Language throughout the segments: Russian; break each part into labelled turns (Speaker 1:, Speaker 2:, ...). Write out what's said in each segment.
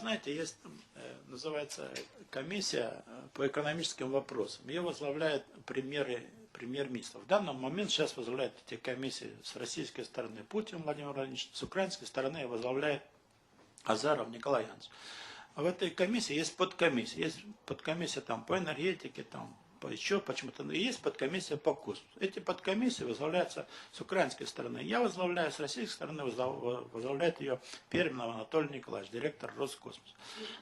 Speaker 1: Знаете, есть, э, называется комиссия э, по экономическим вопросам. Ее возглавляет премьеры, премьер-министр. В данный момент сейчас возглавляет эти комиссии с российской стороны Путин Владимир Владимирович, с украинской стороны возглавляет Азаров Николай Янович. В этой комиссии есть подкомиссия. Есть подкомиссия там, по энергетике, там, еще почему-то. Есть подкомиссия по космосу. Эти подкомиссии возглавляются с украинской стороны. Я возглавляю, с российской стороны возглавляет ее Перминов Анатолий Николаевич, директор Роскосмоса.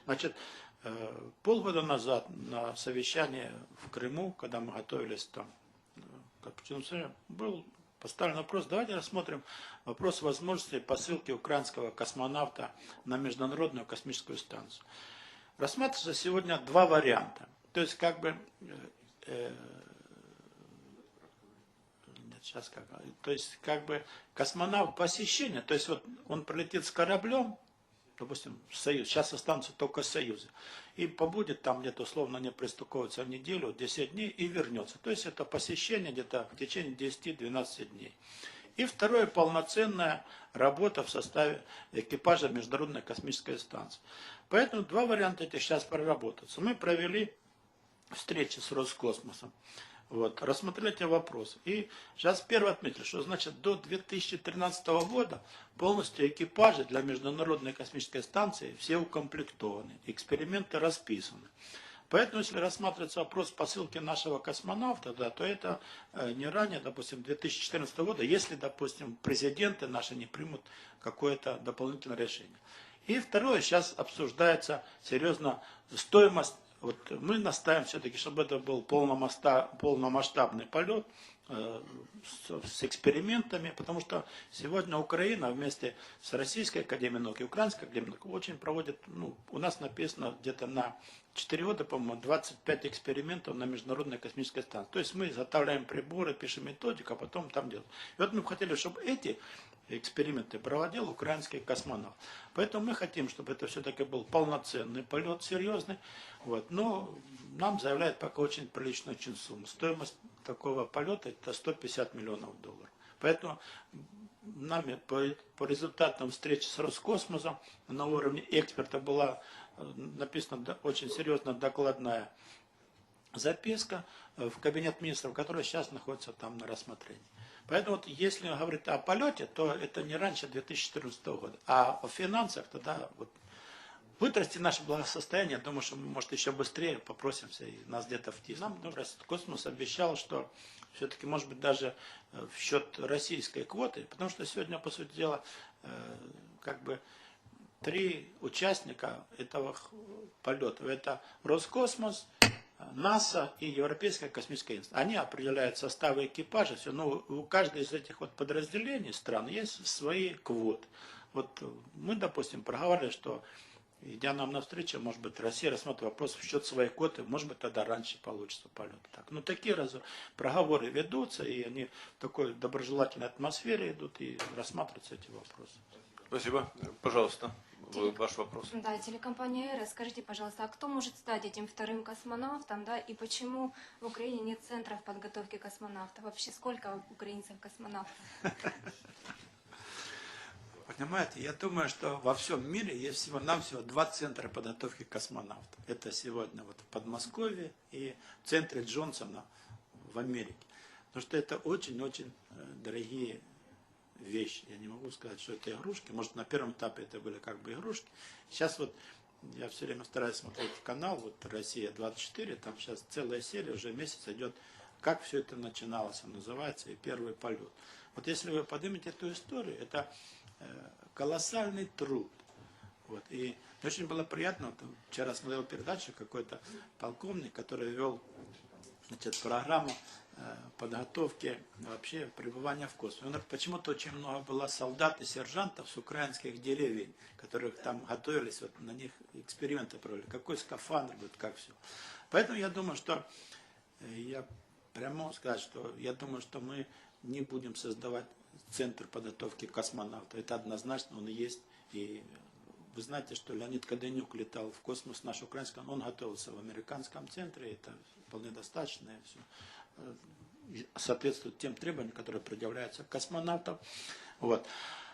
Speaker 1: Значит, э, полгода назад на совещании в Крыму, когда мы готовились там, э, как был поставлен вопрос, давайте рассмотрим вопрос возможности посылки украинского космонавта на Международную космическую станцию. Рассматривается сегодня два варианта. То есть, как бы, э, нет, сейчас как, то есть, как бы, космонавт посещение, то есть, вот он прилетит с кораблем, допустим, Союз, сейчас останутся только Союзы, и побудет там где-то условно не пристуковывается в неделю, 10 дней и вернется. То есть это посещение где-то в течение 10-12 дней. И второе, полноценная работа в составе экипажа Международной космической станции. Поэтому два варианта этих сейчас проработаться. Мы провели встречи с Роскосмосом. Вот, рассмотрели эти вопросы. И сейчас первый отметили, что значит до 2013 года полностью экипажи для Международной космической станции все укомплектованы, эксперименты расписаны. Поэтому, если рассматривается вопрос посылки нашего космонавта, да, то это э, не ранее, допустим, 2014 года, если, допустим, президенты наши не примут какое-то дополнительное решение. И второе, сейчас обсуждается серьезно стоимость вот мы настаиваем все-таки, чтобы это был полномасштабный полет э, с, с экспериментами, потому что сегодня Украина вместе с Российской Академией наук и Украинской Академией наук очень проводит, ну, у нас написано где-то на 4 года, по-моему, 25 экспериментов на Международной космической станции. То есть мы изготавливаем приборы, пишем методику, а потом там делаем. И вот мы хотели, чтобы эти эксперименты проводил украинский космонавт. Поэтому мы хотим, чтобы это все-таки был полноценный полет, серьезный. Вот. Но нам заявляют пока очень приличную сумму. Стоимость такого полета это 150 миллионов долларов. Поэтому нами по, по результатам встречи с Роскосмосом на уровне эксперта была э, написана очень серьезно докладная записка э, в кабинет министров, которая сейчас находится там на рассмотрении. Поэтому вот, если говорить о полете, то это не раньше 2014 года. А о финансах тогда вот, вырасти наше благосостояние, думаю, что мы, может, еще быстрее попросимся и нас где-то втиснуть. Нам ну, космос обещал, что все-таки, может быть, даже э, в счет российской квоты, потому что сегодня, по сути дела, э, как бы три участника этого полета. Это Роскосмос, НАСА и Европейская космическая институция. Они определяют составы экипажа, все, но у каждой из этих вот подразделений стран есть свои квоты. Вот мы, допустим, проговорили, что идя нам навстречу, может быть, Россия рассмотрит вопрос в счет своей квоты, может быть, тогда раньше получится полет. Так. Но такие раз, проговоры ведутся, и они в такой доброжелательной атмосфере идут, и рассматриваются эти вопросы.
Speaker 2: Спасибо. Пожалуйста ваш вопрос.
Speaker 3: Да, телекомпания «Эра». Скажите, пожалуйста, а кто может стать этим вторым космонавтом, да, и почему в Украине нет центров подготовки космонавтов? Вообще, сколько украинцев космонавтов?
Speaker 1: Понимаете, я думаю, что во всем мире есть всего-навсего два центра подготовки космонавтов. Это сегодня вот в Подмосковье и в центре Джонсона в Америке. Потому что это очень-очень э, дорогие вещь. Я не могу сказать, что это игрушки. Может, на первом этапе это были как бы игрушки. Сейчас вот я все время стараюсь смотреть канал, вот Россия-24, там сейчас целая серия, уже месяц идет, как все это начиналось, называется, и первый полет. Вот если вы поднимете эту историю, это колоссальный труд. Вот. И очень было приятно, вот, вчера смотрел передачу какой-то полковник, который вел значит, программу Э, подготовки вообще пребывания в космосе. Почему-то очень много было солдат и сержантов с украинских деревень, которых там готовились, вот на них эксперименты провели. Какой скафандр будет, как все. Поэтому я думаю, что э, я прямо сказать, что я думаю, что мы не будем создавать центр подготовки космонавтов. Это однозначно, он и есть. И вы знаете, что Леонид Каденюк летал в космос, наш украинский, он готовился в американском центре, это вполне достаточно. И все. Соответствует тем требованиям, которые предъявляются космонавтам. Вот.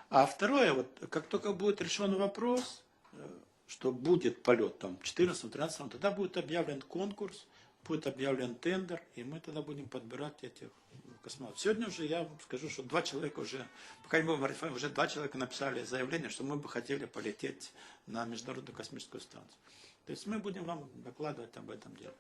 Speaker 1: А второе, вот, как только будет решен вопрос, э, что будет полет там в 14-13, тогда будет объявлен конкурс, будет объявлен тендер, и мы тогда будем подбирать этих космонавтов. Сегодня уже я скажу, что два человека уже, пока не будем уже два человека написали заявление, что мы бы хотели полететь на Международную космическую станцию. То есть мы будем вам докладывать об этом деле.